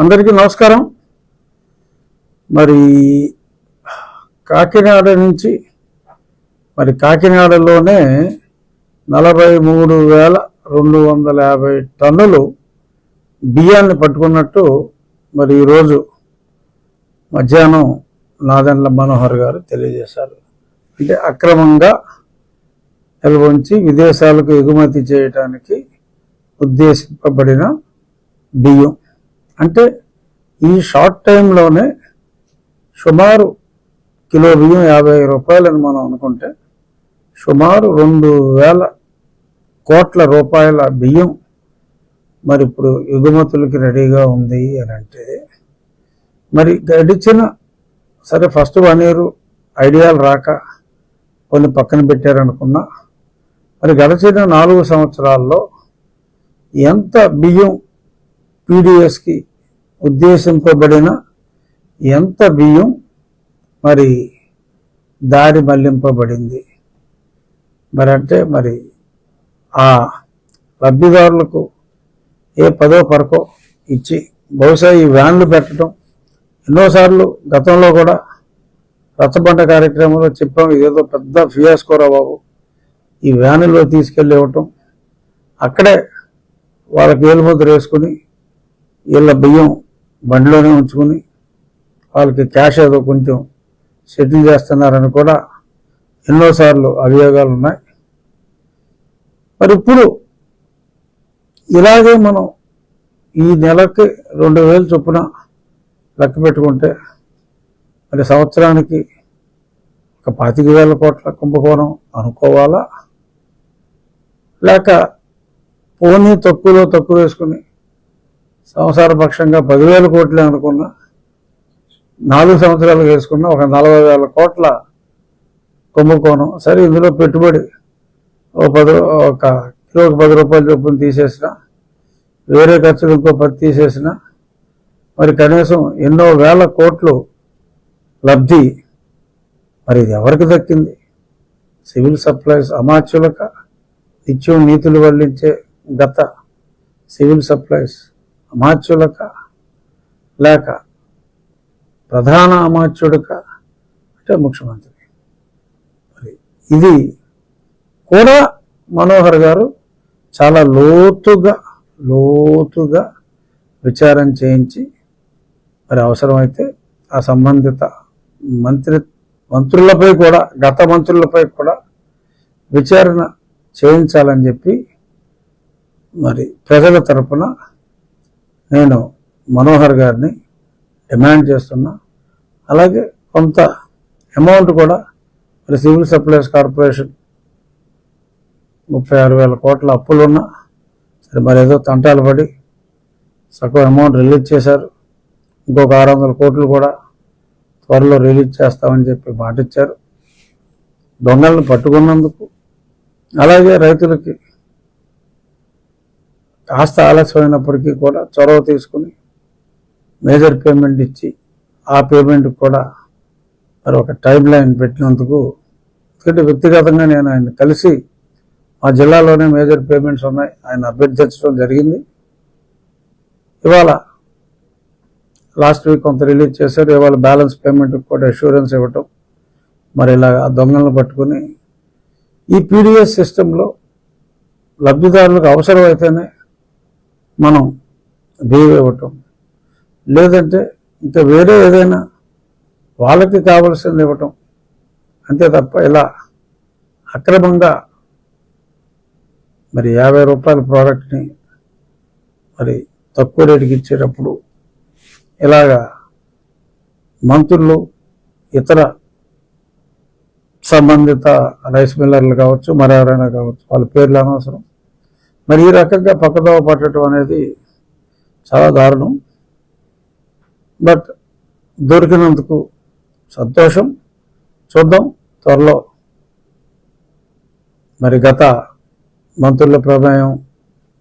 అందరికీ నమస్కారం. మరి కాకినాడ నుంచి మరి కాకినాడలోనే నలభై మూడు వేల రెండు వందల యాభై టన్నులు బియ్యాన్ని పట్టుకున్నట్టు మరి ఈరోజు మధ్యాహ్నం నాదెండ్ల మనోహర్ గారు తెలియజేశారు. అంటే అక్రమంగా నిల్వంచి విదేశాలకు ఎగుమతి చేయటానికి ఉద్దేశింపబడిన బియ్యం. అంటే ఈ షార్ట్ టైంలోనే సుమారు కిలో బియ్యం యాభై రూపాయలని మనం అనుకుంటే సుమారు రెండు వేల కోట్ల రూపాయల బియ్యం మరి ఇప్పుడు ఎగుమతులకి రెడీగా ఉంది అని అంటే మరి గడిచిన సరే ఫస్ట్ వన్ ఇయర్ ఐడియాలు రాక కొన్ని పక్కన పెట్టారనుకున్నా మరి గడిచిన నాలుగు సంవత్సరాల్లో ఎంత బియ్యం పీడిఎస్కి ఉద్దేశింపబడిన ఎంత బియ్యం మరి దారి మళ్ళింపబడింది? మరి అంటే మరి ఆ లబ్ధిదారులకు ఏ పదో పరకో ఇచ్చి బహుశా ఈ వ్యాన్లు పెట్టడం. ఎన్నోసార్లు గతంలో కూడా రచ్చబండ కార్యక్రమంలో చెప్పాం ఏదో పెద్ద ఫియాస్కోరా బాబు. ఈ వ్యానులో తీసుకెళ్ళి ఇవ్వటం. అక్కడే వాళ్ళకి ఏలుముద్ర వేసుకుని వీళ్ళ బియ్యం బండిలోనే ఉంచుకుని వాళ్ళకి క్యాష్ ఏదో కొంచెం సెటిల్ చేస్తున్నారని కూడా ఎన్నోసార్లు అభియోగాలు ఉన్నాయి. మరి ఇప్పుడు ఇలాగే మనం ఈ నెలకి రెండు వేలు చొప్పున లెక్క పెట్టుకుంటే మరి సంవత్సరానికి ఒక పాతిక వేల కోట్ల కుంభకోణం అనుకోవాలా? లేక పోనీ తక్కువలో తక్కువ వేసుకుని సంవత్సర పక్షంగా పదివేల కోట్లే అనుకున్న నాలుగు సంవత్సరాలు వేసుకున్న ఒక నలభై వేల కోట్ల కుంభకోణం. సరే ఇందులో పెట్టుబడి ఒక పది ఒక కిలోకి పది రూపాయల చొప్పున తీసేసిన వేరే ఖర్చులు ఇంకో పది తీసేసిన మరి కనీసం ఎన్నో వేల కోట్లు లబ్ధి మరి ఇది ఎవరికి దక్కింది? సివిల్ సప్లైస్ అమాత్యులక నిత్యం నీతులు వల్లించే గత సివిల్ సప్లైస్ అమాత్యులక లేక ప్రధాన అమాత్యుడుక అంటే ముఖ్యమంత్రి. మరి ఇది కూడా మనోహర్ గారు చాలా లోతుగా లోతుగా విచారం చేయించి మరి అవసరమైతే ఆ సంబంధిత మంత్రి మంత్రులపై కూడా గత మంత్రులపై కూడా విచారణ చేయించాలని చెప్పి మరి ప్రజల తరపున నేను మనోహర్ గారిని డిమాండ్ చేస్తున్నా. అలాగే కొంత అమౌంట్ కూడా మరి సివిల్ సప్లైస్ కార్పొరేషన్ ముప్పై ఆరు వేల కోట్ల అప్పులున్నా సరే మరి ఏదో తంటాలు పడి సగం అమౌంట్ రిలీజ్ చేశారు. ఇంకొక ఆరు వందల కోట్లు కూడా త్వరలో రిలీజ్ చేస్తామని చెప్పి మాట ఇచ్చారు దొంగలను పట్టుకున్నందుకు అలాగే రైతులకి కాస్త ఆలస్యమైనప్పటికీ కూడా చొరవ తీసుకుని మేజర్ పేమెంట్ ఇచ్చి ఆ పేమెంట్ కూడా మరి ఒక టైం లైన్ పెట్టినందుకు ఎందుకంటే వ్యక్తిగతంగా నేను ఆయన కలిసి మా జిల్లాలోనే మేజర్ పేమెంట్స్ ఉన్నాయి. ఆయన అభ్యర్థించడం జరిగింది. ఇవాళ లాస్ట్ వీక్ కొంత రిలీజ్ చేశారు. ఇవాళ బ్యాలెన్స్ పేమెంట్ కూడా అష్యూరెన్స్ ఇవ్వటం. మరి ఇలా ఆ దొంగలను పట్టుకుని ఈ పీడిఎస్ సిస్టంలో లబ్ధిదారులకు అవసరమైతేనే మనం బిహేవ్ ఇవ్వటం లేదంటే ఇంకా వేరే ఏదైనా వాళ్ళకి కావలసింది ఇవ్వటం. అంతే తప్ప ఇలా అక్రమంగా మరి యాభై రూపాయల ప్రోడక్ట్ని మరి తక్కువ రేటుకి ఇచ్చేటప్పుడు ఇలాగా మంత్రులు ఇతర సంబంధిత రైస్ మిల్లర్లు కావచ్చు మరెవరైనా కావచ్చు వాళ్ళ పేర్లు అనవసరం. మరి ఈ రకంగా పక్కదోవ పట్టడం అనేది చాలా దారుణం. బట్ దొరికినందుకు సంతోషం. చూద్దాం త్వరలో మరి గత మంత్రుల ప్రమేయం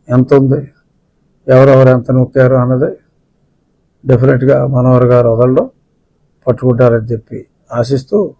ఎంత ఉంది ఎవరెవరు ఎంత నొక్కారు అన్నది డెఫినెట్గా మనోహర్ గారు వదలడం పట్టుకుంటారని చెప్పి ఆశిస్తూ